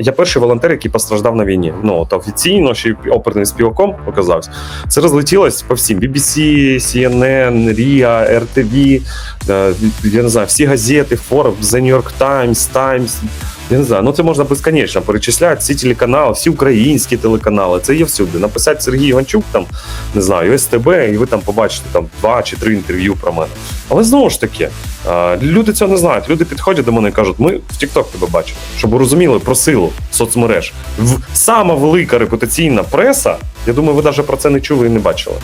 Я перший волонтер, який постраждав на війні. Ну от офіційно ще й оперним співаком оказався. Це розлетілось по всім BBC, CNN, RIA, RTV, я не знаю, всі газети, Forbes, The New York Times, Times. Я не знаю, ну це можна безконечно перечисляти всі телеканали, всі українські телеканали. Це є всюди. Написати Сергій Іванчук, там не знаю, СТБ, і ви там побачите там два чи три інтерв'ю про мене. Але знову ж таки, люди цього не знають. Люди підходять до мене і кажуть, ми в TikTok тебе бачимо, щоб розуміли про силу соцмереж. Сама велика репутаційна преса. Я думаю, ви навіть про це не чули і не бачили.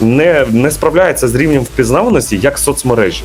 Не, не справляється з рівнем впізнаваності як соцмережі.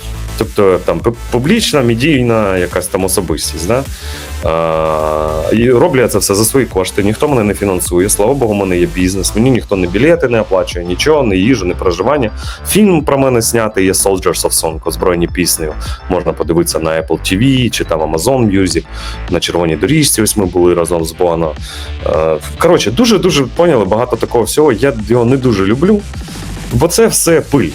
Тобто там публічна, медійна якась там особистість. Да? А, і роблю я це все за свої кошти. Ніхто мене не фінансує. Слава Богу, у мене є бізнес. Мені ніхто не білети не оплачує, нічого, не їжу, не проживання. Фільм про мене знятий є Soldiers of Song, озброєні піснею. Можна подивитися на Apple TV чи там Amazon Music. На червоній доріжці. Ось ми були разом з Боно. Е, Коротше, дуже дуже поняли багато такого всього. Я його не дуже люблю, бо це все пиль.